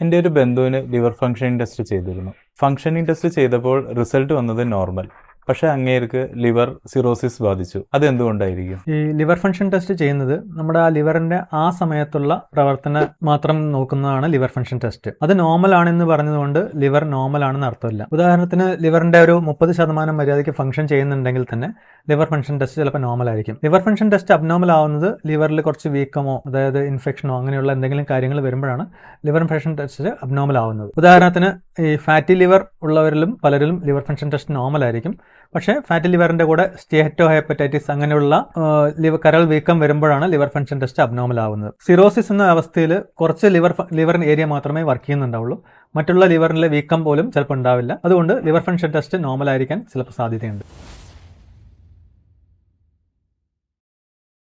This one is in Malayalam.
എന്റെ ഒരു ബന്ധുവിന് ലിവർ ഫംഗ്ഷനിങ് ടെസ്റ്റ് ചെയ്തിരുന്നു. ഫംഗ്ഷനിങ് ടെസ്റ്റ് ചെയ്തപ്പോൾ റിസൾട്ട് വന്നത് നോർമൽ. പക്ഷേ അങ്ങേർക്ക് ലിവർ സിറോസിസ് ബാധിച്ചു. അതെന്തുകൊണ്ടായിരിക്കും? ഈ ലിവർ ഫംഗ്ഷൻ ടെസ്റ്റ് ചെയ്യുന്നത് നമ്മുടെ ആ ലിവറിന്റെ ആ സമയത്തുള്ള പ്രവർത്തനം മാത്രം നോക്കുന്നതാണ് ലിവർ ഫംഗ്ഷൻ ടെസ്റ്റ്. അത് നോർമൽ ആണെന്ന് പറഞ്ഞതുകൊണ്ട് ലിവർ നോർമൽ ആണെന്ന് അർത്ഥമില്ല. ഉദാഹരണത്തിന് ലിവറിന്റെ ഒരു മുപ്പത് ശതമാനം മര്യാദയ്ക്ക് ഫംഗ്ഷൻ ചെയ്യുന്നുണ്ടെങ്കിൽ തന്നെ ലിവർ ഫംഗ്ഷൻ ടെസ്റ്റ് ചിലപ്പോൾ നോർമൽ ആയിരിക്കും. ലിവർ ഫംഗ്ഷൻ ടെസ്റ്റ് അബ്നോർമൽ ആവുന്നത് ലിവറിൽ കുറച്ച് വീക്കമോ അതായത് ഇൻഫെക്ഷനോ അങ്ങനെയുള്ള എന്തെങ്കിലും കാര്യങ്ങൾ വരുമ്പോഴാണ് ലിവർ ഫംഗ്ഷൻ ടെസ്റ്റ് അബ്നോർമൽ ആവുന്നത്. ഉദാഹരണത്തിന് ഈ ഫാറ്റി ലിവർ ഉള്ളവരിലും പലരിലും ലിവർ ഫംഗ്ഷൻ ടെസ്റ്റ് നോർമൽ ആയിരിക്കും. പക്ഷേ ഫാറ്റി ലിവറിന്റെ കൂടെ സ്റ്റേറ്റോ ഹെപ്പറ്റൈറ്റിസ് അങ്ങനെയുള്ള ലിവർ കരൾ വീക്കം വരുമ്പോഴാണ് ലിവർ ഫംഗ്ഷൻ ടെസ്റ്റ് അബ്നോമൽ ആവുന്നത്. സിറോസിസ് എന്ന അവസ്ഥയിൽ കുറച്ച് ലിവർ ലിവർ ഏരിയ മാത്രമേ വർക്ക് ചെയ്യുന്നുണ്ടാവുള്ളൂ. മറ്റുള്ള ലിവറിലെ വീക്കം പോലും ചിലപ്പോൾ ഉണ്ടാവില്ല. അതുകൊണ്ട് ലിവർ ഫംഗ്ഷൻ ടെസ്റ്റ് നോർമൽ ആയിരിക്കാൻ ചിലപ്പോൾ സാധ്യതയുണ്ട്.